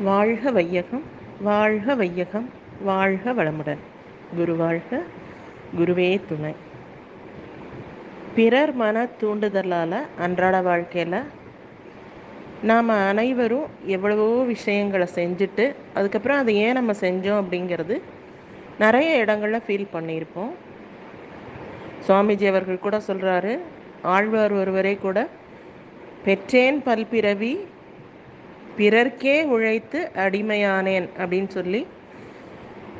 வாழ்க வையகம் வாழ்க வையகம் வாழ்க வளமுடன். குரு வாழ்க குருவே துணை. பிறர் மன தூண்டுதலால் அன்றாட வாழ்க்கையில் நாம் அனைவரும் எவ்வளவோ விஷயங்களை செஞ்சுட்டு அதுக்கப்புறம் அதை ஏன் நம்ம செஞ்சோம் அப்படிங்கிறது நிறைய இடங்களில் ஃபீல் பண்ணியிருப்போம். சுவாமிஜி அவர்கள் கூட சொல்கிறாரு ஆழ்வார் ஒருவரே கூட பெற்றேன் பல்பிறவி பிறர்க்கே உழைத்து அடிமையானேன் அப்படின்னு சொல்லி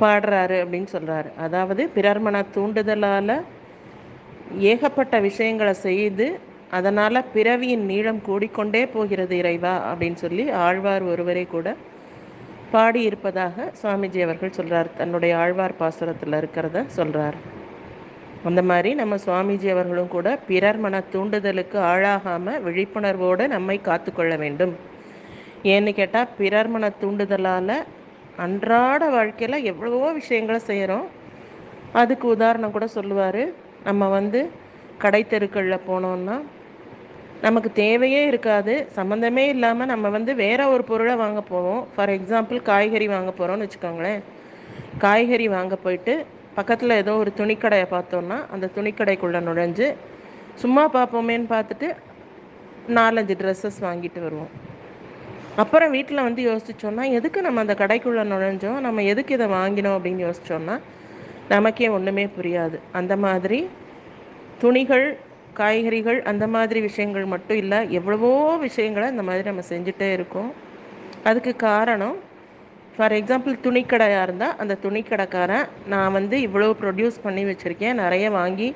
பாடுறாரு அப்படின்னு சொல்கிறாரு அதாவது பிறர் மன தூண்டுதலால் ஏகப்பட்ட விஷயங்களை செய்து அதனால் பிறவியின் நீளம் கூடிக்கொண்டே போகிறது இறைவா அப்படின்னு சொல்லி ஆழ்வார் ஒருவரே கூட பாடியிருப்பதாக சுவாமிஜி அவர்கள் சொல்கிறார் தன்னுடைய ஆழ்வார் பாசுரத்தில் இருக்கிறத சொல்கிறார் அந்த மாதிரி நம்ம சுவாமிஜி அவர்களும் கூட பிறர் மன தூண்டுதலுக்கு ஆளாகாமல் விழிப்புணர்வோடு நம்மை காத்துக்கொள்ள வேண்டும். ஏன்னு கேட்டால் பிறர் மன தூண்டுதலால் அன்றாட வாழ்க்கையில் எவ்வளவோ விஷயங்களை செய்கிறோம் அதுக்கு உதாரணம் கூட சொல்லுவார். நம்ம வந்து கடை தெருக்களில் போனோம்னா நமக்கு தேவையே இருக்காது. சம்மந்தமே இல்லாமல் நம்ம வந்து வேற ஒரு பொருளை வாங்க போவோம். ஃபார் எக்ஸாம்பிள் காய்கறி வாங்க போகிறோம்னு வச்சுக்கோங்களேன். காய்கறி வாங்க போயிட்டு பக்கத்தில் ஏதோ ஒரு துணிக்கடையை பார்த்தோன்னா அந்த துணிக்கடைக்குள்ளே நுழைஞ்சு சும்மா பார்ப்போமேன்னு பார்த்துட்டு நாலஞ்சு ட்ரெஸ்ஸஸ் வாங்கிட்டு வருவோம். அப்புறம் வீட்டில் வந்து யோசிச்சோன்னா எதுக்கு நம்ம அந்த கடைக்குள்ளே நுழைஞ்சோம்? நம்ம எதுக்கு இதை வாங்கினோம்? அப்படின்னு யோசிச்சோன்னா நமக்கே ஒன்றுமே புரியாது. அந்த மாதிரி துணிகள் காய்கறிகள் அந்த மாதிரி விஷயங்கள் மட்டும் இல்லை எவ்வளவோ விஷயங்களை இந்த மாதிரி நம்ம செஞ்சுட்டே இருக்கோம். அதுக்கு காரணம் ஃபார் எக்ஸாம்பிள் துணிக்கடையாக இருந்தால் அந்த துணிக்கடைக்காரன் நான் வந்து இவ்வளோ ப்ரொடியூஸ் பண்ணி வச்சுருக்கேன். நிறைய வாங்கி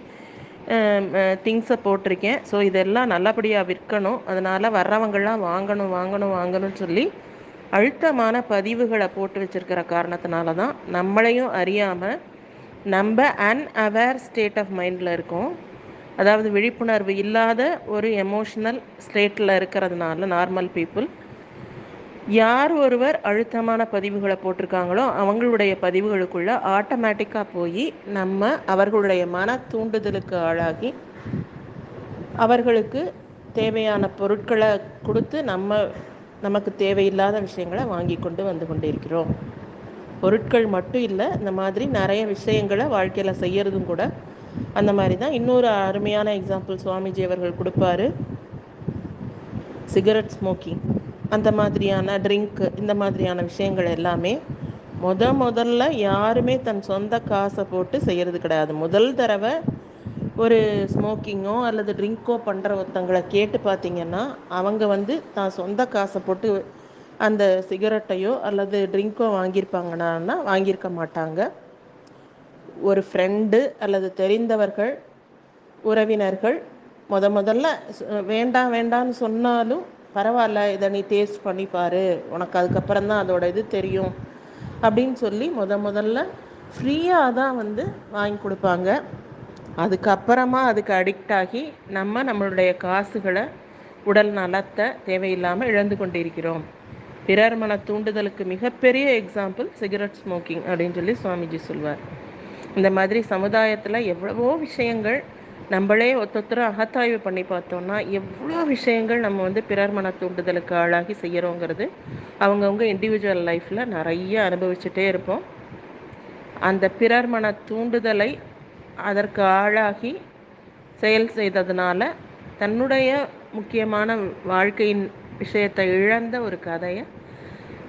திங்ஸை போட்டிருக்கேன். ஸோ இதெல்லாம் நல்லபடியாக விற்கணும். அதனால் வர்றவங்கள்லாம் வாங்கணும் வாங்கணும் வாங்கணும்னு சொல்லி அழுத்தமான பதிவுகளை போட்டு வச்சுருக்கிற காரணத்தினால தான் நம்மளையும் அறியாமல் நம்ம அன்அவேர் ஸ்டேட் ஆஃப் மைண்டில் இருக்கோம். அதாவது விழிப்புணர்வு இல்லாத ஒரு எமோஷ்னல் ஸ்டேட்டில் இருக்கிறதுனால நார்மல் பீப்புள் யார் ஒருவர் அழுத்தமான பதிவுகளை போட்டிருக்காங்களோ அவங்களுடைய பதிவுகளுக்குள்ள ஆட்டோமேட்டிக்காக போய் நம்ம அவர்களுடைய மன தூண்டுதலுக்கு ஆளாகி அவர்களுக்கு தேவையான பொருட்களை கொடுத்து நம்ம நமக்கு தேவையில்லாத விஷயங்களை வாங்கி கொண்டு வந்து கொண்டிருக்கிறோம். பொருட்கள் மட்டும் இல்லை இந்த மாதிரி நிறைய விஷயங்களை வாழ்க்கையில் செய்யறதும் கூட அந்த மாதிரி தான். இன்னொரு அருமையான எக்ஸாம்பிள் சுவாமிஜி அவர்கள் கொடுப்பாரு. சிகரெட் ஸ்மோக்கிங் அந்த மாதிரியான ட்ரிங்க்கு இந்த மாதிரியான விஷயங்கள் எல்லாமே முத முதல்ல யாருமே தன் சொந்த காசை போட்டு செய்கிறது கிடையாது. முதல் தடவை ஒரு ஸ்மோக்கிங்கோ அல்லது ட்ரிங்க்கோ பண்ணுற ஒருத்தங்களை கேட்டு பார்த்தீங்கன்னா அவங்க வந்து தான் சொந்த காசை போட்டு அந்த சிகரெட்டையோ அல்லது ட்ரிங்க்கோ வாங்கியிருப்பாங்கன்னா வாங்கியிருக்க மாட்டாங்க. ஒரு ஃப்ரெண்டு அல்லது தெரிந்தவர்கள் உறவினர்கள் முத முதல்ல வேண்டாம் வேண்டாம்னு சொன்னாலும் பரவாயில்ல இதை நீ டேஸ்ட் பண்ணி பாரு. உனக்கு அதுக்கப்புறம் தான் அதோட இது தெரியும். அப்படின்னு சொல்லி முத முதல்ல ஃப்ரீயாக தான் வந்து வாங்கி கொடுப்பாங்க. அதுக்கப்புறமா அதுக்கு அடிக்ட் ஆகி நம்ம நம்மளுடைய காசுகளை உடல் நலத்தை தேவையில்லாமல் இழந்து கொண்டிருக்கிறோம். பிறர் மன தூண்டுதலுக்கு மிகப்பெரிய எக்ஸாம்பிள் சிகரெட் ஸ்மோக்கிங் அப்படின்னு சொல்லி சுவாமிஜி சொல்வார். இந்த மாதிரி சமுதாயத்தில் எவ்வளவோ விஷயங்கள் நம்மளே ஒத்தொத்தரும் அகத்தாய்வு பண்ணி பார்த்தோம்னா எவ்வளோ விஷயங்கள் நம்ம வந்து பிறர் மன தூண்டுதலுக்கு ஆளாகி செய்கிறோங்கிறது அவங்கவுங்க இண்டிவிஜுவல் லைஃப்பில் நிறைய அனுபவிச்சுட்டே இருப்போம். அந்த பிறர் மன தூண்டுதலை அதற்கு ஆளாகி செயல் செய்ததுனால தன்னுடைய முக்கியமான வாழ்க்கையின் விஷயத்தை இழந்த ஒரு கதையை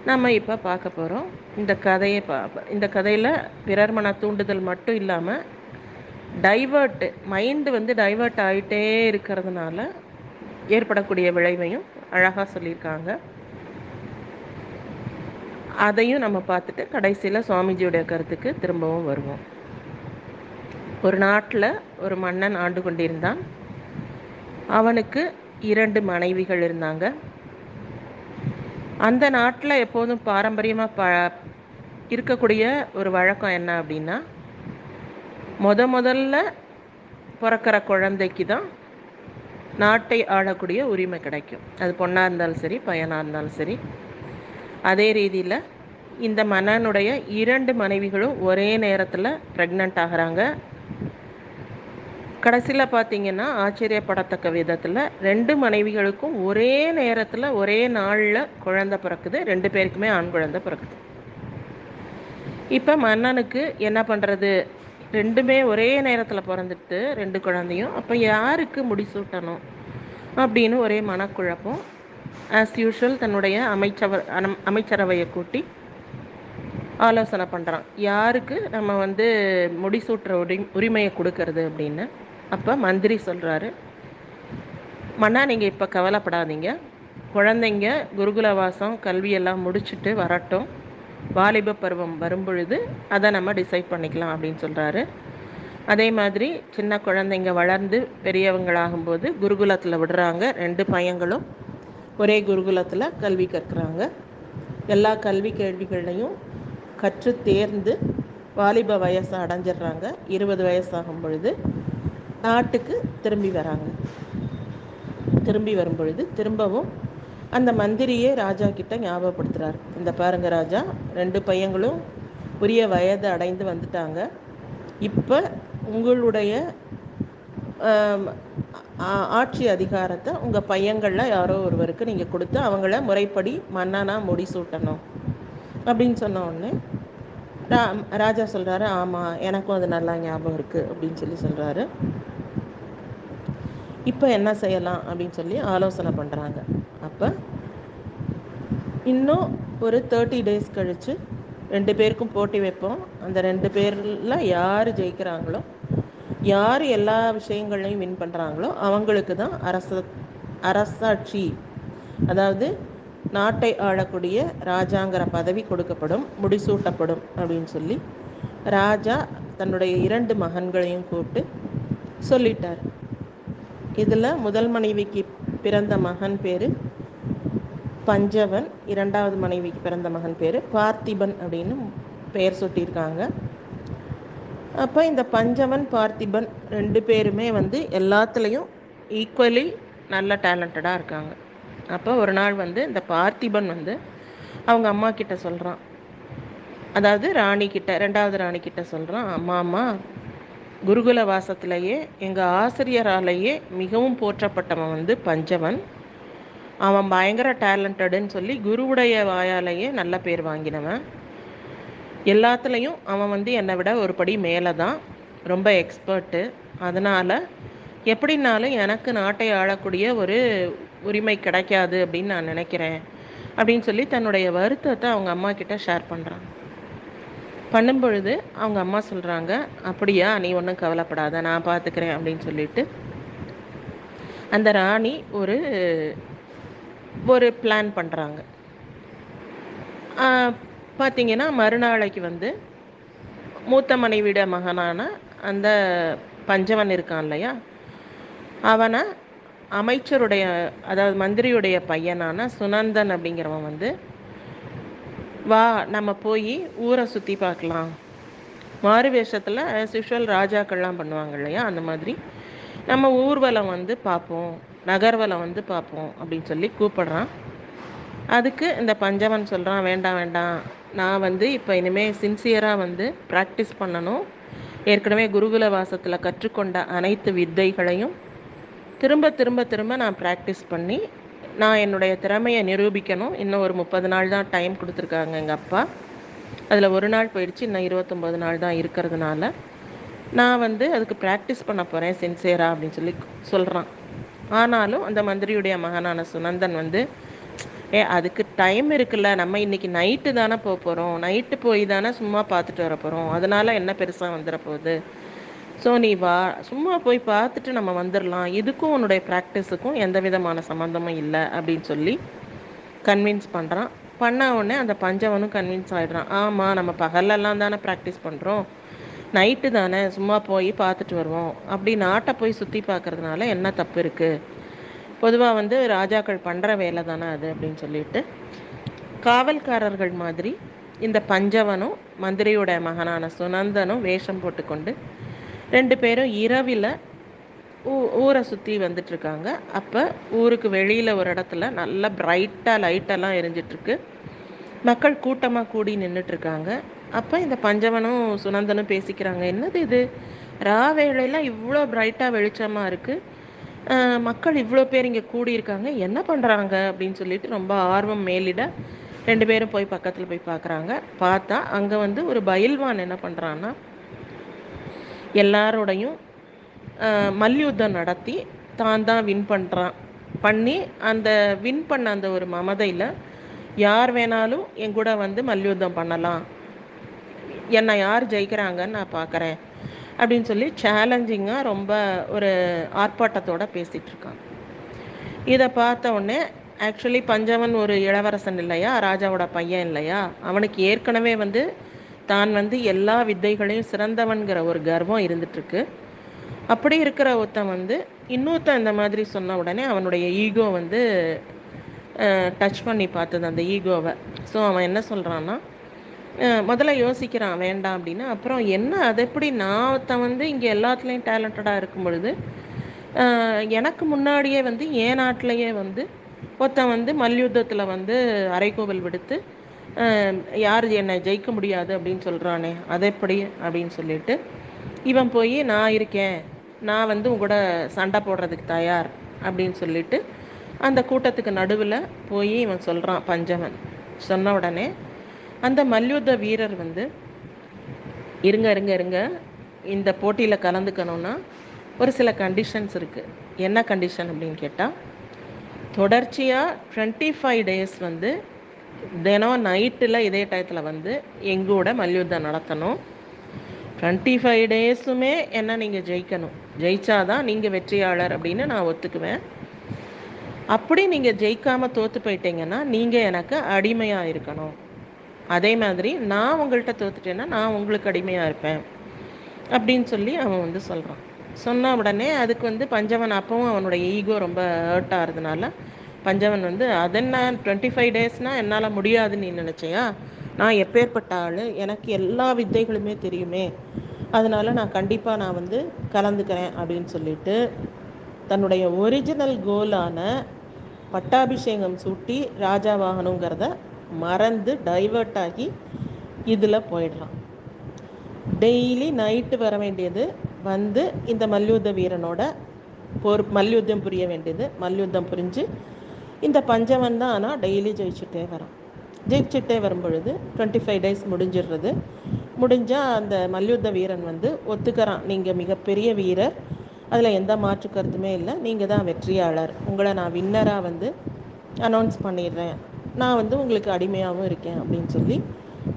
நம்ம இப்போ பார்க்க போகிறோம் இந்த கதையை பா இந்த கதையில் பிறர் மன தூண்டுதல் மட்டும் இல்லாமல் டைவர்ட்டு மைண்டு வந்து டைவர்ட் ஆகிட்டே இருக்கிறதுனால ஏற்படக்கூடிய விளைவையும் அழகாக சொல்லியிருக்காங்க. அதையும் நம்ம பார்த்துட்டு கடைசியில் சுவாமிஜியுடைய கருத்துக்கு திரும்பவும் வருவோம். ஒரு நாட்டில் ஒரு மன்னன் ஆண்டு கொண்டிருந்தான். அவனுக்கு இரண்டு மனைவிகள் இருந்தாங்க. அந்த நாட்டில் எப்போதும் பாரம்பரியமாக ப இருக்கக்கூடிய ஒரு வழக்கம் என்ன அப்படின்னா முத முதல்ல பிறக்கிற குழந்தைக்கு தான் நாட்டை ஆளக்கூடிய உரிமை கிடைக்கும். அது பொண்ணாக இருந்தாலும் சரி பையனாக இருந்தாலும் சரி. அதே ரீதியில் இந்த மன்னனுடைய இரண்டு மனைவிகளும் ஒரே நேரத்தில் ப்ரெக்னென்ட் ஆகிறாங்க. கடைசியில் பார்த்தீங்கன்னா ஆச்சரியப்படத்தக்க விதத்தில் ரெண்டு மனைவிகளுக்கும் ஒரே நேரத்தில் ஒரே நாளில் குழந்தை பிறக்குது. ரெண்டு பேருக்குமே ஆண் குழந்தை பிறக்குது. இப்போ மன்னனுக்கு என்ன பண்ணுறது ரெண்டுமே ஒரே நேரத்தில் பிறந்துட்டு ரெண்டு குழந்தையும். அப்போ யாருக்கு முடிசூட்டணும் அப்படின்னு ஒரே மனக்குழப்பம். ஆஸ் யூஷுவல் தன்னுடைய அமைச்சவர் அமைச்சரவையை கூட்டி ஆலோசனை பண்ணுறான் யாருக்கு நம்ம வந்து முடிசூட்டுற உரி உரிமையை கொடுக்கறது அப்படின்னு? அப்போ மந்திரி சொல்கிறாரு மன்னா நீங்கள் இப்போ கவலைப்படாதீங்க. குழந்தைங்க குருகுல வாசம் கல்வியெல்லாம் முடிச்சுட்டு வரட்டும். வாலிப பருவம் வரும்பொழுது அதை நம்ம டிசைட் பண்ணிக்கலாம் அப்படின்னு சொல்கிறாரு அதே மாதிரி சின்ன குழந்தைங்க வளர்ந்து பெரியவங்களாகும்போது குருகுலத்தில் விடுறாங்க. ரெண்டு பையங்களும் ஒரே குருகுலத்தில் கல்வி கற்கிறாங்க. எல்லா கல்வி கேள்விகளையும் கற்று தேர்ந்து வாலிப வயசை அடைஞ்சிடுறாங்க. இருபது வயசாகும் பொழுது நாட்டுக்கு திரும்பி வராங்க. திரும்பி வரும் பொழுது திரும்பவும் அந்த மந்திரியே ராஜா கிட்ட ஞாபகப்படுத்துகிறார் இந்த பாருங்க ராஜா ரெண்டு பையங்களும் உரிய வயது அடைந்து வந்துட்டாங்க. இப்போ உங்களுடைய ஆட்சி அதிகாரத்தை உங்கள் பையங்களில் யாரோ ஒருவருக்கு நீங்கள் கொடுத்து அவங்கள முறைப்படி மன்னனாக முடிசூட்டணும் அப்படின்னு சொன்ன உடனே ரா ராஜா சொல்கிறாரு ஆமாம் எனக்கும் அது நல்லா ஞாபகம் இருக்குது அப்படின்னு சொல்லி சொல்கிறாரு இப்போ என்ன செய்யலாம் அப்படின்னு சொல்லி ஆலோசனை பண்ணுறாங்க அப்போ இன்னும் ஒரு தேர்ட்டி டேஸ் கழித்து ரெண்டு பேருக்கும் போட்டி வைப்போம். அந்த ரெண்டு பேரில் யார் ஜெயிக்கிறாங்களோ யார் எல்லா விஷயங்களையும் வின் பண்ணுறாங்களோ அவங்களுக்கு தான் அரச அரசாட்சி அதாவது நாட்டை ஆளக்கூடிய ராஜாங்கிற பதவி கொடுக்கப்படும் முடிசூட்டப்படும் அப்படின்னு சொல்லி ராஜா தன்னுடைய இரண்டு மகன்களையும் கூப்பிட்டு சொல்லிட்டார். இதில் முதல் மனைவிக்கு பிறந்த மகன் பேர் பஞ்சவன் இரண்டாவது மனைவிக்கு பிறந்த மகன் பேர் பார்த்திபன் அப்படின்னு பெயர் சுட்டியிருக்காங்க. அப்போ இந்த பஞ்சவன் பார்த்திபன் ரெண்டு பேருமே வந்து எல்லாத்துலேயும் ஈக்குவலி நல்ல டேலண்டடாக இருக்காங்க. அப்போ ஒரு நாள் வந்து இந்த பார்த்திபன் வந்து அவங்க அம்மா கிட்ட சொல்கிறான் அதாவது ராணி கிட்ட ரெண்டாவது ராணி கிட்ட சொல்கிறான் அம்மா அம்மா குருகுல வாசத்திலேயே எங்கள் ஆசிரியராலேயே மிகவும் போற்றப்பட்டவன் வந்து பஞ்சவன். அவன் பயங்கர டேலண்டடுன்னு சொல்லி குருவுடைய வாயாலேயே நல்ல பேர் வாங்கினவன். எல்லாத்துலேயும் அவன் வந்து என்னை விட ஒரு படி மேலே தான் ரொம்ப எக்ஸ்பர்ட்டு அதனால் எப்படின்னாலும் எனக்கு நாட்டை ஆளக்கூடிய ஒரு உரிமை கிடைக்காது அப்படின்னு நான் நினைக்கிறேன் அப்படின்னு சொல்லி தன்னுடைய வருத்தத்தை அவங்க அம்மா கிட்ட ஷேர் பண்ணுறான் பண்ணும் பொழுது அவங்க அம்மா சொல்கிறாங்க அப்படியா நீ ஒன்றும் கவலைப்படாத நான் பார்த்துக்கிறேன் அப்படின்னு சொல்லிட்டு. அந்த ராணி ஒரு ஒரு பிளான் பண்ணுறாங்க பார்த்தீங்கன்னா மறுநாளைக்கு வந்து மூத்த மனைவிட மகனான அந்த பஞ்சவன் இருக்கான் இல்லையா? அவனை அமைச்சருடைய அதாவது மந்திரியுடைய பையனான சுனந்தன் அப்படிங்கிறவன் வந்து வா நம்ம போய் ஊரை சுற்றி பார்க்கலாம். மாறு வேஷத்தில் ஆஸ் யூஷுவல் ராஜாக்கள்லாம் பண்ணுவாங்க இல்லையா அந்த மாதிரி. நம்ம ஊர்வலம் வந்து பார்ப்போம் நகர்வலம் வந்து பார்ப்போம் அப்படின்னு சொல்லி கூப்பிடுறான். அதுக்கு இந்த பஞ்சவன் சொல்கிறான் வேண்டாம் வேண்டாம். நான் வந்து இப்போ இனிமேல் சின்சியராக வந்து ப்ராக்டிஸ் பண்ணணும். ஏற்கனவே குருகுல வாசத்தில் கற்றுக்கொண்ட அனைத்து வித்தைகளையும் திரும்ப திரும்ப திரும்ப நான் ப்ராக்டிஸ் பண்ணி நான் என்னுடைய திறமையை நிரூபிக்கணும். இன்னும் ஒரு முப்பது நாள் தான் டைம் கொடுத்துருக்காங்க எங்கள் அப்பா. அதில் ஒரு நாள் போயிடுச்சு இன்னும் இருபத்தொம்போது நாள் தான் இருக்கிறதுனால. நான் வந்து அதுக்கு ப்ராக்டிஸ் பண்ண போகிறேன் சின்சியராக அப்படின்னு சொல்லி சொல்கிறான் ஆனாலும் அந்த மந்திரியுடைய மகனான சுனந்தன் வந்து ஏ அதுக்கு டைம் இருக்குல்ல. நம்ம இன்னைக்கு நைட்டு தானே போக போகிறோம் நைட்டு போய் தானே சும்மா பார்த்துட்டு வர போகிறோம் அதனால் என்ன பெருசாக வந்துட போகுது? ஸோ நீ வா சும்மா போய் பார்த்துட்டு நம்ம வந்துடலாம் இதுக்கும் உன்னுடைய ப்ராக்டிஸுக்கும் எந்த விதமான சம்மந்தமும் இல்லை அப்படின்னு சொல்லி கன்வின்ஸ் பண்ணுறான் பண்ண உடனே அந்த பஞ்சவனும் கன்வின்ஸ் ஆகிடுறான் ஆமாம் நம்ம பகலெல்லாம் தானே ப்ராக்டிஸ் பண்ணுறோம் நைட்டு தானே சும்மா போய் பார்த்துட்டு வருவோம். அப்படி நாட்டை போய் சுற்றி பார்க்குறதுனால என்ன தப்பு இருக்குது பொதுவாக வந்து ராஜாக்கள் பண்ணுற வேலை தானே அது அப்படின்னு சொல்லிட்டு காவல்காரர்கள் மாதிரி இந்த பஞ்சவனும் மந்திரியோட மகனான சுனந்தனும் வேஷம் போட்டுக்கொண்டு ரெண்டு பேரும் இரவில் ஊ ஊரை சுற்றி வந்துட்டுருக்காங்க அப்போ ஊருக்கு வெளியில் ஒரு இடத்துல நல்லா பிரைட்டாக லைட்டெல்லாம் எரிஞ்சிட்ருக்கு. மக்கள் கூட்டமாக கூடி நின்றுட்டுருக்காங்க அப்போ இந்த பஞ்சவனும் சுனந்தனும் பேசிக்கிறாங்க என்னது இது? ராவேலையெல்லாம் இவ்வளோ பிரைட்டாக வெளிச்சமாக இருக்குது மக்கள் இவ்வளோ பேர் இங்கே கூடியிருக்காங்க. என்ன பண்ணுறாங்க அப்படின்னு சொல்லிட்டு ரொம்ப ஆர்வம் மேலிட ரெண்டு பேரும் போய் பக்கத்தில் போய் பார்க்குறாங்க பார்த்தா அங்கே வந்து ஒரு பயில்வான் என்ன பண்ணுறான்னா எல்லாரோடையும் மல்யுத்தம் நடத்தி தான் தான் வின் பண்ணுறான் பண்ணி அந்த வின் பண்ண அந்த ஒரு மமதையில் யார் வேணாலும் என் கூட வந்து மல்யுத்தம் பண்ணலாம். என்னை யார் ஜெயிக்கிறாங்கன்னு நான் பார்க்குறேன் அப்படின்னு சொல்லி சேலஞ்சிங்காக ரொம்ப ஒரு ஆர்ப்பாட்டத்தோடு பேசிகிட்டு இதை பார்த்த உடனே ஆக்சுவலி பஞ்சவன் ஒரு இளவரசன் இல்லையா? ராஜாவோட பையன் இல்லையா? அவனுக்கு ஏற்கனவே வந்து தான் வந்து எல்லா வித்தைகளையும் சிறந்தவன்கிற ஒரு கர்வம் இருந்துட்டுருக்கு. அப்படி இருக்கிற ஒருத்தன் வந்து இன்னொருத்தன் இந்த மாதிரி சொன்ன உடனே அவனுடைய ஈகோ வந்து டச் பண்ணி பார்த்தது அந்த ஈகோவை ஸோ அவன் என்ன சொல்கிறான்னா முதல்ல யோசிக்கிறான் வேண்டாம் அப்படின்னு அப்புறம் என்ன அது எப்படி நான் ஒருத்தன் வந்து இங்கே எல்லாத்துலேயும் டேலண்டடாக இருக்கும் பொழுது எனக்கு முன்னாடியே வந்து என் நாட்டிலையே வந்து ஒருத்தன் வந்து மல்யுத்தத்தில் வந்து அரைக்கோவல் விடுத்து யார் என்னை ஜெயிக்க முடியாது அப்படின்னு சொல்கிறானே அது எப்படி அப்படின்னு சொல்லிட்டு இவன் போய் நான் இருக்கேன். நான் வந்து உங்களோட சண்டை போடுறதுக்கு தயார். அப்படின்னு சொல்லிட்டு அந்த கூட்டத்துக்கு நடுவில் போய் இவன் சொல்கிறான் பஞ்சவன். சொன்ன உடனே அந்த மல்யுத்த வீரர் வந்து இருங்க இருங்க இருங்க. இந்த போட்டியில் கலந்துக்கணும்னா ஒரு சில கண்டிஷன்ஸ் இருக்குது என்ன கண்டிஷன் அப்படின்னு கேட்டால் தொடர்ச்சியாக டுவெண்ட்டி ஃபைவ் டேஸ் வந்து தினம் நைட்டில் இதே டயத்தில் வந்து எங்கூட மல்யுத்தம் நடத்தணும். டுவெண்ட்டி ஃபைவ் டேஸுமே என்ன நீங்கள் ஜெயிக்கணும். ஜெயிச்சாதான் நீங்கள் வெற்றியாளர் அப்படின்னு நான் ஒத்துக்குவேன். அப்படி நீங்கள் ஜெயிக்காமல் தோற்று போயிட்டீங்கன்னா நீங்கள் எனக்கு அடிமையாக இருக்கணும். அதே மாதிரி நான் உங்கள்கிட்ட தோத்துட்டேன்னா நான் உங்களுக்கு அடிமையாக இருப்பேன். அப்படின்னு சொல்லி அவன் வந்து சொல்கிறான் சொன்ன உடனே அதுக்கு வந்து பஞ்சவன் அப்பவும் அவனுடைய ஈகோ ரொம்ப ஹர்ட் ஆகிறதுனால பஞ்சவன் வந்து அதென்ன டுவெண்ட்டி ஃபைவ் டேஸ்னால் என்னால் முடியாதுன்னு நீ நினச்சியா? நான் எப்பேற்பட்ட ஆள்? எனக்கு எல்லா வித்தைகளுமே தெரியுமே. அதனால் நான் கண்டிப்பாக நான் வந்து கலந்துக்கிறேன் அப்படின்னு சொல்லிட்டு தன்னுடைய ஒரிஜினல் கோலான பட்டாபிஷேகம் சூட்டி ராஜாவாகணுங்கிறத மறந்து டைவர்ட் ஆகி இதில் போயிடுறான். டெய்லி நைட்டு வர வேண்டியது வந்து இந்த மல்யுத்த வீரனோட போர் மல்யுத்தம் புரிய வேண்டியது மல்யுத்தம் புரிஞ்சு இந்த பஞ்சவன் தான் ஆனால் டெய்லி ஜெயிச்சுட்டே வரான். ஜெயிச்சுட்டே வரும் பொழுது டுவெண்ட்டி ஃபைவ் டேஸ் முடிஞ்சிடுறது. முடிஞ்சால் அந்த மல்யுத்த வீரன் வந்து ஒத்துக்கிறான். நீங்கள் மிகப்பெரிய வீரர். அதில் எந்த மாற்று கருத்துமே இல்லை. நீங்கள் தான் வெற்றியாளர். உங்களை நான் வின்னராக வந்து அனௌன்ஸ் பண்ணிடுறேன். நான் வந்து உங்களுக்கு அடிமையாகவும் இருக்கேன் அப்படின்னு சொல்லி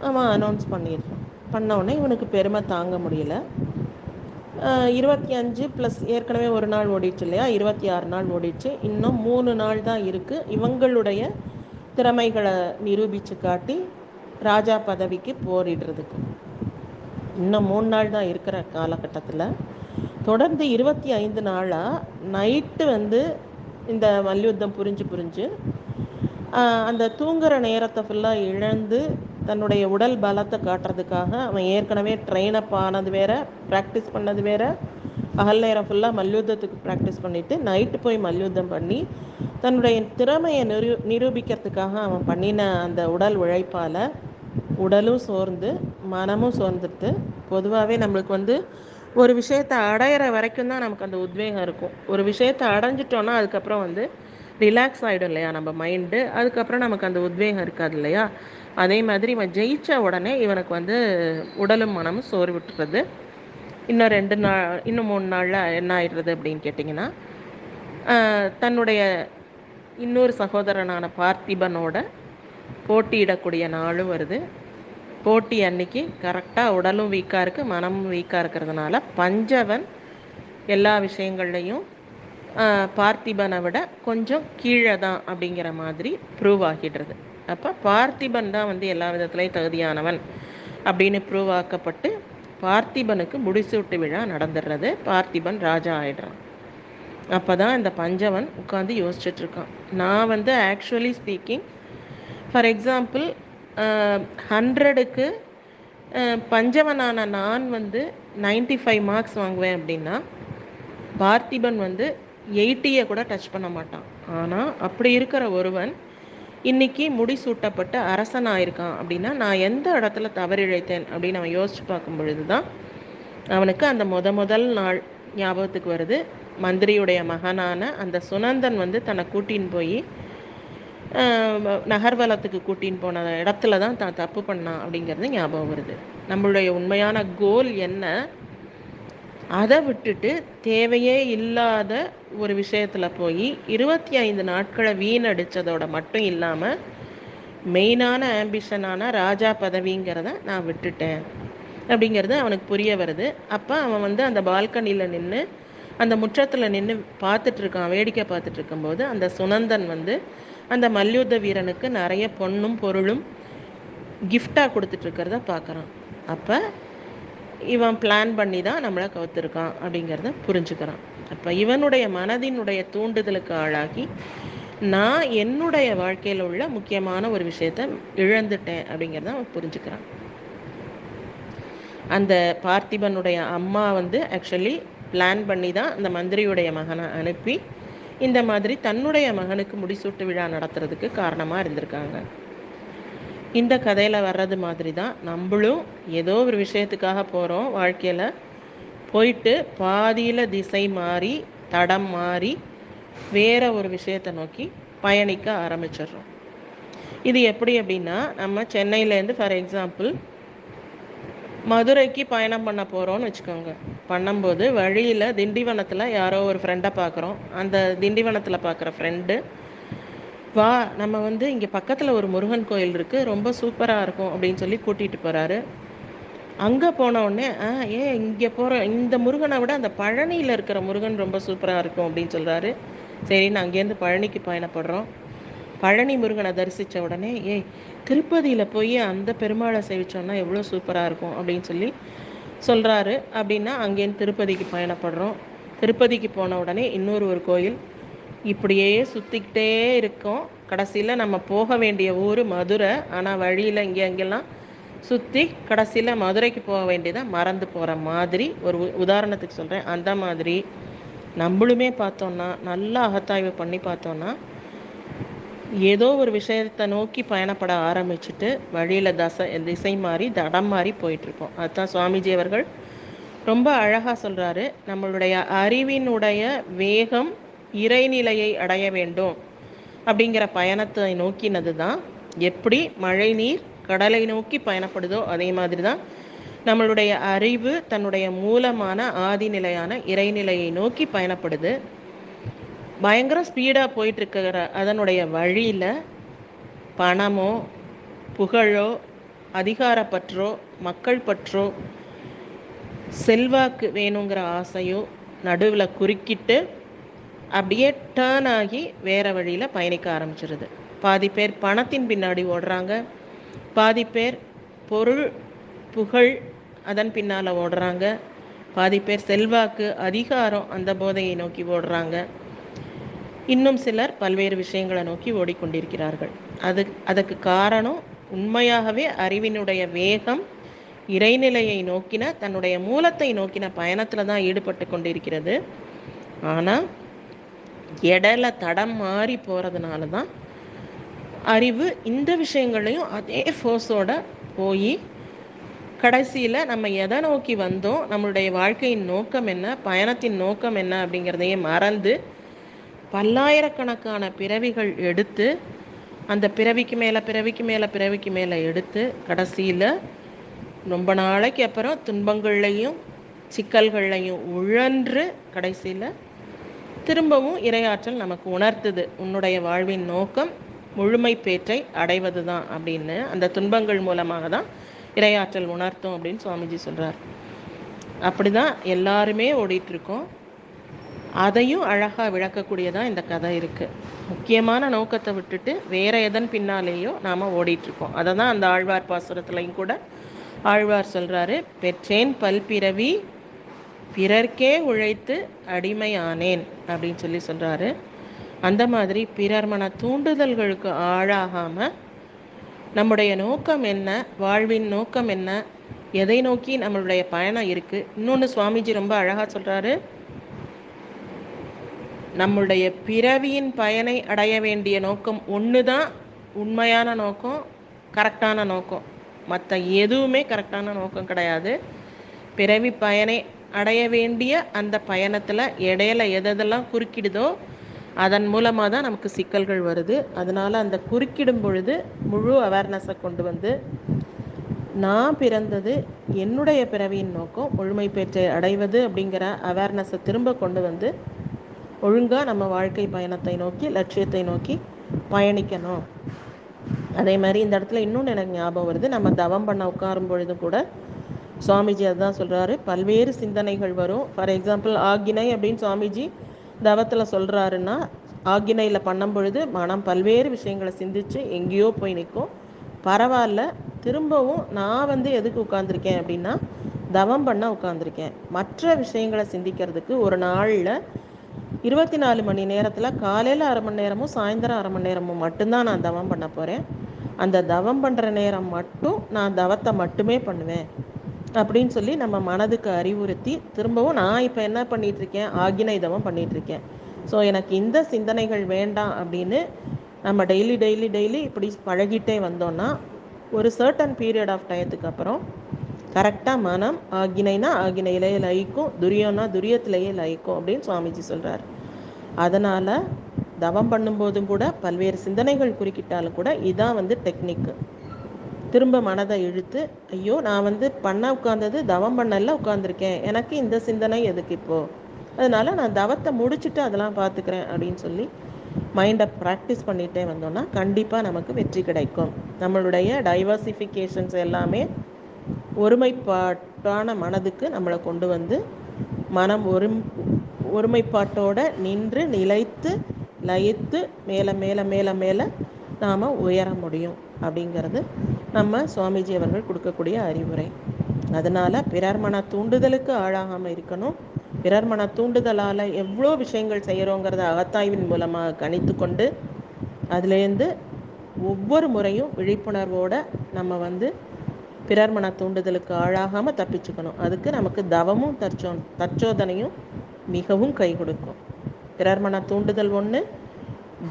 அவன் அனௌன்ஸ் பண்ணிடுறான். பண்ண உடனே இவனுக்கு பெருமை தாங்க முடியல. இருபத்தி அஞ்சு ப்ளஸ் ஏற்கனவே ஒரு நாள் ஓடிடுச்சு இல்லையா? இருபத்தி ஆறு நாள் ஓடிடுச்சு. இன்னும் மூணு நாள் தான் இருக்குது இவங்களுடைய திறமைகளை நிரூபித்து காட்டி ராஜா பதவிக்கு போரிடுறதுக்கு. இன்னும் மூணு நாள் தான் இருக்கிற காலகட்டத்தில். தொடர்ந்து இருபத்தி ஐந்து நாளாக நைட்டு வந்து இந்த மல்யுத்தம் புரிஞ்சு புரிஞ்சு அந்த தூங்குற நேரத்தை ஃபுல்லாக இழந்து தன்னுடைய உடல் பலத்தை காட்டுறதுக்காக அவன் ஏற்கனவே ட்ரெயின் அப் ஆனது வேற ப்ராக்டிஸ் பண்ணது வேற. பகல் நேரம் ஃபுல்லாக மல்யுத்தத்துக்கு ப்ராக்டிஸ் பண்ணிவிட்டு நைட்டு போய் மல்யுத்தம் பண்ணி தன்னுடைய திறமையை நிரூ நிரூபிக்கிறதுக்காக அவன் பண்ணின அந்த உடல் உழைப்பால் உடலும் சோர்ந்து மனமும் சோர்ந்துட்டு பொதுவாகவே நம்மளுக்கு வந்து ஒரு விஷயத்தை அடையிற வரைக்கும் தான் நமக்கு அந்த உத்வேகம் இருக்கும். ஒரு விஷயத்தை அடைஞ்சிட்டோன்னா அதுக்கப்புறம் வந்து ரிலாக்ஸ் ஆகிடும் இல்லையா நம்ம மைண்டு அதுக்கப்புறம் நமக்கு அந்த உத்வேகம் இருக்காது இல்லையா? அதே மாதிரி இவன் ஜெயித்த உடனே இவனுக்கு வந்து உடலும் மனமும் சோறு விட்டுறது இன்னும் ரெண்டு நாள் இன்னும் மூணு நாளில் என்ன ஆயிடுறது அப்படின்னு கேட்டிங்கன்னா தன்னுடைய இன்னொரு சகோதரனான பார்த்திபனோட போட்டியிடக்கூடிய நாளும் வருது. போட்டி அன்னைக்கு கரெக்டாக உடலும் வீக்காக இருக்குது மனமும் வீக்காக இருக்கிறதுனால பஞ்சவன் எல்லா விஷயங்கள்லையும் பார்த்திபனை விட கொஞ்சம் கீழே தான் அப்படிங்கிற மாதிரி ப்ரூவ் ஆகிடுறது. அப்போ பார்த்திபன் தான் வந்து எல்லா விதத்துலேயும் தகுதியானவன் அப்படின்னு ப்ரூவ் ஆக்கப்பட்டு பார்த்திபனுக்கு முடிசூட்டு விழா நடந்துடுறது. பார்த்திபன் ராஜா ஆயிடுறான். அப்போ தான் இந்த பஞ்சவன் உட்காந்து யோசிச்சுட்ருக்கான் நான் வந்து ஆக்சுவலி ஸ்பீக்கிங் ஃபார் எக்ஸாம்பிள் ஹண்ட்ரடுக்கு பஞ்சவனான நான் வந்து 95 ஃபைவ் மார்க்ஸ் வாங்குவேன் அப்படின்னா பார்த்திபன் வந்து எயிட்டியை கூட டச் பண்ண மாட்டான். ஆனால் அப்படி இருக்கிற ஒருவன் இன்னைக்கு முடிசூட்டப்பட்ட அரசன் இருக்கான் அப்படின்னா நான் எந்த இடத்துல தவறிழைத்தேன் அப்படின்னு அவன் யோசிச்சு பார்க்கும் பொழுது தான் அவனுக்கு அந்த முத முதல் நாள் ஞாபகத்துக்கு வருது. மந்திரியுடைய மகனான அந்த சுனந்தன் வந்து தன்னை கூட்டின்னு போய் நகர்வலத்துக்கு கூட்டின்னு போன இடத்துல தான் தான் தப்பு பண்ணான் அப்படிங்கிறது ஞாபகம் வருது. நம்மளுடைய உண்மையான கோல் என்ன? அதை விட்டுட்டு தேவையே இல்லாத ஒரு விஷயத்தில் போய் இருபத்தி ஐந்து நாட்களை வீணடித்ததோட மட்டும் இல்லாமல் மெயினான ஆம்பிஷனான ராஜா பதவிங்கிறத நான் விட்டுட்டேன். அப்படிங்கிறது அவனுக்கு புரிய வருது. அப்போ அவன் வந்து அந்த பால்கனியில் நின்று அந்த முற்றத்தில் நின்று பார்த்துட்ருக்கான் வேடிக்கை பார்த்துட்ருக்கும்போது அந்த சுனந்தன் வந்து அந்த மல்யுத்த வீரனுக்கு நிறைய பொண்ணும் பொருளும் கிஃப்டாக கொடுத்துட்ருக்கிறத பார்க்குறான். அப்போ இவன் பிளான் பண்ணி தான் நம்மளை கவுத்துருக்கான் அப்படிங்கிறத புரிஞ்சுக்கிறான். அப்போ இவனுடைய மனதினுடைய தூண்டுதலுக்கு ஆளாகி நான் என்னுடைய வாழ்க்கையில் உள்ள முக்கியமான ஒரு விஷயத்த இழந்துட்டேன் அப்படிங்கிறத அவன் புரிஞ்சுக்கிறான். அந்த பார்த்திபனுடைய அம்மா வந்து ஆக்சுவலி பிளான் பண்ணி தான் அந்த மந்திரியுடைய மகனை அனுப்பி இந்த மாதிரி தன்னுடைய மகனுக்கு முடிசூட்டு விழா நடத்துறதுக்கு காரணமாக இருந்திருக்காங்க. இந்த கதையில் வர்றது மாதிரி தான் நம்மளும் ஏதோ ஒரு விஷயத்துக்காக போகிறோம் வாழ்க்கையில். போயிட்டு பாதியில் திசை மாறி தடம் மாறி வேற ஒரு விஷயத்தை நோக்கி பயணிக்க ஆரம்பிச்சிடுறோம். இது எப்படி அப்படின்னா நம்ம சென்னையிலேருந்து ஃபார் எக்ஸாம்பிள் மதுரைக்கு பயணம் பண்ண போகிறோம்னு வச்சுக்கோங்க. பண்ணும்போது வழியில் திண்டிவனத்தில் யாரோ ஒரு ஃப்ரெண்டை பார்க்குறோம் அந்த திண்டிவனத்தில் பார்க்குற ஃப்ரெண்டு வா நம்ம வந்து இங்கே பக்கத்தில் ஒரு முருகன் கோயில் இருக்குது ரொம்ப சூப்பராக இருக்கும் அப்படின்னு சொல்லி கூட்டிகிட்டு போகிறாரு அங்கே போன உடனே ஆ ஏன் இங்கே போகிற இந்த முருகனை விட அந்த பழனியில் இருக்கிற முருகன் ரொம்ப சூப்பராக இருக்கும் அப்படின்னு சொல்கிறாரு சரின்னு அங்கேருந்து பழனிக்கு பயணப்படுறோம். பழனி முருகனை தரிசித்த உடனே ஏய் திருப்பதியில் போய் அந்த பெருமாளை சேவிச்சோன்னா எவ்வளோ சூப்பராக இருக்கும் அப்படின்னு சொல்லி சொல்கிறாரு அப்படின்னா அங்கேருந்து திருப்பதிக்கு பயணப்படுறோம். திருப்பதிக்கு போன உடனே இன்னொரு ஒரு கோயில். இப்படியே சுற்றிக்கிட்டே இருக்கோம். கடைசியில் நம்ம போக வேண்டிய ஊர் மதுரை. ஆனால் வழியில் இங்கே அங்கெல்லாம் சுற்றி கடைசியில் மதுரைக்கு போக வேண்டியதை மறந்து போகிற மாதிரி ஒரு உதாரணத்துக்கு சொல்கிறேன் அந்த மாதிரி நம்மளுமே பார்த்தோன்னா நல்லா அகத்தாய்வு பண்ணி பார்த்தோன்னா ஏதோ ஒரு விஷயத்தை நோக்கி பயணப்பட ஆரம்பிச்சுட்டு வழியில் தசை திசை மாறி தடம் மாறி போயிட்டுருக்கோம் அதுதான் சுவாமிஜி அவர்கள் ரொம்ப அழகாக சொல்கிறாரு நம்மளுடைய அறிவினுடைய வேகம் இறைநிலையை அடைய வேண்டும் அப்படிங்கிற பயணத்தை நோக்கினது தான் எப்படி மழை நீர் கடலை நோக்கி பயணப்படுதோ அதே மாதிரி தான் நம்மளுடைய அறிவு தன்னுடைய மூலமான ஆதிநிலையான இறைநிலையை நோக்கி பயணப்படுது. பயங்கர ஸ்பீடாக போயிட்டுருக்கிற அதனுடைய வழியில் பணமோ புகழோ அதிகாரப்பற்றோ மக்கள் பற்றோ செல்வாக்கு வேணுங்கிற ஆசையோ நடுவில் குறுக்கிட்டு அப்படியே டேர்ன் ஆகி வேறு வழியில் பயணிக்க ஆரம்பிச்சிருது. பாதி பேர் பணத்தின் பின்னாடி ஓடுறாங்க. பாதி பேர் பொருள் புகழ் அதன் பின்னால் ஓடுறாங்க. பாதி பேர் செல்வாக்கு அதிகாரம் அந்த போதையை நோக்கி ஓடுறாங்க. இன்னும் சிலர் பல்வேறு விஷயங்களை நோக்கி ஓடிக்கொண்டிருக்கிறார்கள். அது அதற்கு காரணம் உண்மையாகவே அறிவினுடைய வேகம் இறைநிலையை நோக்கின தன்னுடைய மூலத்தை நோக்கின பயணத்தில் தான் ஈடுபட்டு கொண்டிருக்கிறது. ஆனால் எடல தடம் மாறி போகிறதுனால தான் அறிவு இந்த விஷயங்களையும் அதே ஃபோர்ஸோட போய் கடைசியில் நம்ம எதை நோக்கி வந்தோம் நம்மளுடைய வாழ்க்கையின் நோக்கம் என்ன பயணத்தின் நோக்கம் என்ன அப்படிங்கிறதையே மறந்து பல்லாயிரக்கணக்கான பிறவிகள் எடுத்து அந்த பிறவிக்கு மேலே பிறவிக்கு மேலே பிறவிக்கு மேலே எடுத்து கடைசியில் ரொம்ப நாளைக்கு அப்புறம் துன்பங்கள்லையும் சிக்கல்கள்லையும் உழன்று கடைசியில் திரும்பவும் இரையாற்றல் நமக்கு உணர்த்துது. உன்னுடைய வாழ்வின் நோக்கம் முழுமை பேற்றை அடைவது தான் அப்படின்னு அந்த துன்பங்கள் மூலமாக தான் இரையாற்றல் உணர்த்தும் அப்படின்னு சுவாமிஜி சொல்கிறார் அப்படி தான் எல்லாருமே ஓடிட்டுருக்கோம். அதையும் அழகாக விளக்கக்கூடியதாக இந்த கதை இருக்குது முக்கியமான நோக்கத்தை விட்டுட்டு வேற எதன் பின்னாலேயோ நாம் ஓடிட்டுருக்கோம். அதை தான் அந்த ஆழ்வார் பாசுரத்துலையும் கூட ஆழ்வார் சொல்கிறாரு பெற்றேன் பல்பிறவி பிறர்க்கே உழைத்து அடிமையானேன் அப்படின்னு சொல்லி சொல்கிறாரு அந்த மாதிரி பிறர் மன தூண்டுதல்களுக்கு ஆளாகாமல் நம்முடைய நோக்கம் என்ன வாழ்வின் நோக்கம் என்ன எதை நோக்கி நம்மளுடைய பயணம் இருக்குது இன்னொன்று சுவாமிஜி ரொம்ப அழகாக சொல்கிறாரு நம்முடைய பிறவியின் பயனை அடைய வேண்டிய நோக்கம் ஒன்று தான் உண்மையான நோக்கம் கரெக்டான நோக்கம். மற்ற எதுவுமே கரெக்டான நோக்கம் கிடையாது. பிறவி பயனை அடைய வேண்டிய அந்த பயணத்தில் இடையில எதெல்லாம் குறுக்கிடுதோ அதன் மூலமாக தான் நமக்கு சிக்கல்கள் வருது. அதனால் அந்த குறுக்கிடும் பொழுது முழு அவேர்னஸை கொண்டு வந்து நான் பிறந்தது என்னுடைய பிறவியின் நோக்கம் முழுமை பெற்று அடைவது அப்படிங்கிற அவேர்னஸை திரும்ப கொண்டு வந்து ஒழுங்காக நம்ம வாழ்க்கை பயணத்தை நோக்கி லட்சியத்தை நோக்கி பயணிக்கணும். அதே மாதிரி இந்த இடத்துல இன்னொன்று எனக்கு ஞாபகம் வருது. நம்ம தவம் பண்ண உட்காரும் பொழுது கூட சுவாமிஜி அதுதான் சொல்கிறாரு பல்வேறு சிந்தனைகள் வரும். ஃபார் எக்ஸாம்பிள் ஆகினை அப்படின்னு சுவாமிஜி தவத்தில் சொல்கிறாருன்னா ஆகினையில் பண்ணும் பொழுது மனம் பல்வேறு விஷயங்களை சிந்தித்து எங்கேயோ போய் நிற்கும். பரவாயில்ல திரும்பவும் நான் வந்து எதுக்கு உட்காந்துருக்கேன் அப்படின்னா தவம் பண்ண உட்காந்துருக்கேன் மற்ற விஷயங்களை சிந்திக்கிறதுக்கு ஒரு நாளில் இருபத்தி நாலு மணி நேரத்தில் காலையில் அரை மணி நேரமும் சாயந்தரம் அரை மணி நேரமும் மட்டும்தான் நான் தவம் பண்ண போகிறேன் அந்த தவம் பண்ணுற நேரம் மட்டும் நான் தவத்தை மட்டுமே பண்ணுவேன். அப்படின்னு சொல்லி நம்ம மனதுக்கு அறிவுறுத்தி திரும்பவும் நான் இப்போ என்ன பண்ணிகிட்ருக்கேன் ஆகின தவம் பண்ணிகிட்ருக்கேன் ஸோ எனக்கு இந்த சிந்தனைகள் வேண்டாம் அப்படின்னு நம்ம டெய்லி டெய்லி டெய்லி இப்படி பழகிட்டே வந்தோன்னா ஒரு சர்டன் பீரியட் ஆஃப் டயத்துக்கு அப்புறம் கரெக்டாக மனம் ஆகினைனா ஆகினையிலேயே லயிக்கும் துரியம்னா துரியத்திலேயே லயிக்கும் அப்படின்னு சுவாமிஜி சொல்கிறார் அதனால் தவம் பண்ணும்போதும் கூட பல்வேறு சிந்தனைகள் குறுக்கிட்டாலும் கூட இதான் வந்து டெக்னிக்கு திரும்ப மனதை இழுத்து ஐயோ நான் வந்து பண்ண உட்காந்தது தவம் பண்ணல உட்காந்துருக்கேன் எனக்கு இந்த சிந்தனை எதுக்கு இப்போது அதனால் நான் தவத்தை முடிச்சுட்டு அதெல்லாம் பார்த்துக்கிறேன் அப்படின்னு சொல்லி மைண்டை ப்ராக்டிஸ் பண்ணிகிட்டே வந்தோம்னா கண்டிப்பாக நமக்கு வெற்றி கிடைக்கும். நம்மளுடைய டைவர்சிஃபிகேஷன்ஸ் எல்லாமே ஒருமைப்பாட்டான மனதுக்கு நம்மளை கொண்டு வந்து மனம் ஒரு ஒருமைப்பாட்டோட நின்று நிலைத்து லயித்து மேலே மேலே மேலே மேலே நாம் உயர முடியும் அப்படிங்கிறது நம்ம சுவாமிஜி அவர்கள் கொடுக்கக்கூடிய அறிவுரை. அதனால் பிறர் மன தூண்டுதலுக்கு ஆளாகாமல் இருக்கணும். பிறர் மன தூண்டுதலால் எவ்வளோ விஷயங்கள் செய்கிறோங்கிறத அகத்தாய்வின் மூலமாக கணித்து கொண்டு அதுலேருந்து ஒவ்வொரு முறையும் விழிப்புணர்வோடு நம்ம வந்து பிறர் மன தூண்டுதலுக்கு ஆளாகாமல் தப்பிச்சுக்கணும். அதுக்கு நமக்கு தவமும் தற்சோ தற்சோதனையும் மிகவும் கை கொடுக்கும். பிறர் மன தூண்டுதல் ஒன்று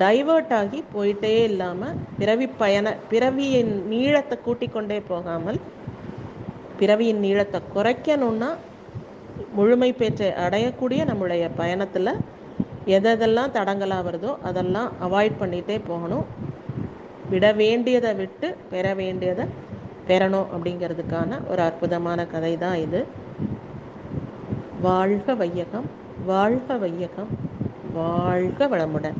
டைவர்ட் ஆகி போயிட்டே இல்லாமல் பிறவி பயண பிறவியின் நீளத்தை கூட்டிக்கொண்டே போகாமல் பிறவியின் நீளத்தை குறைக்கணும்னா முழுமை பெற்று அடையக்கூடிய நம்மளுடைய பயணத்தில் எதெல்லாம் தடங்கலாக வருதோ அதெல்லாம் அவாய்ட் பண்ணிகிட்டே போகணும். விட வேண்டியதை விட்டு பெற வேண்டியதை பெறணும் அப்படிங்கிறதுக்கான ஒரு அற்புதமான கதை தான் இது. வாழ்க வையகம் வாழ்க வையகம் வாழ்க வளமுடன்.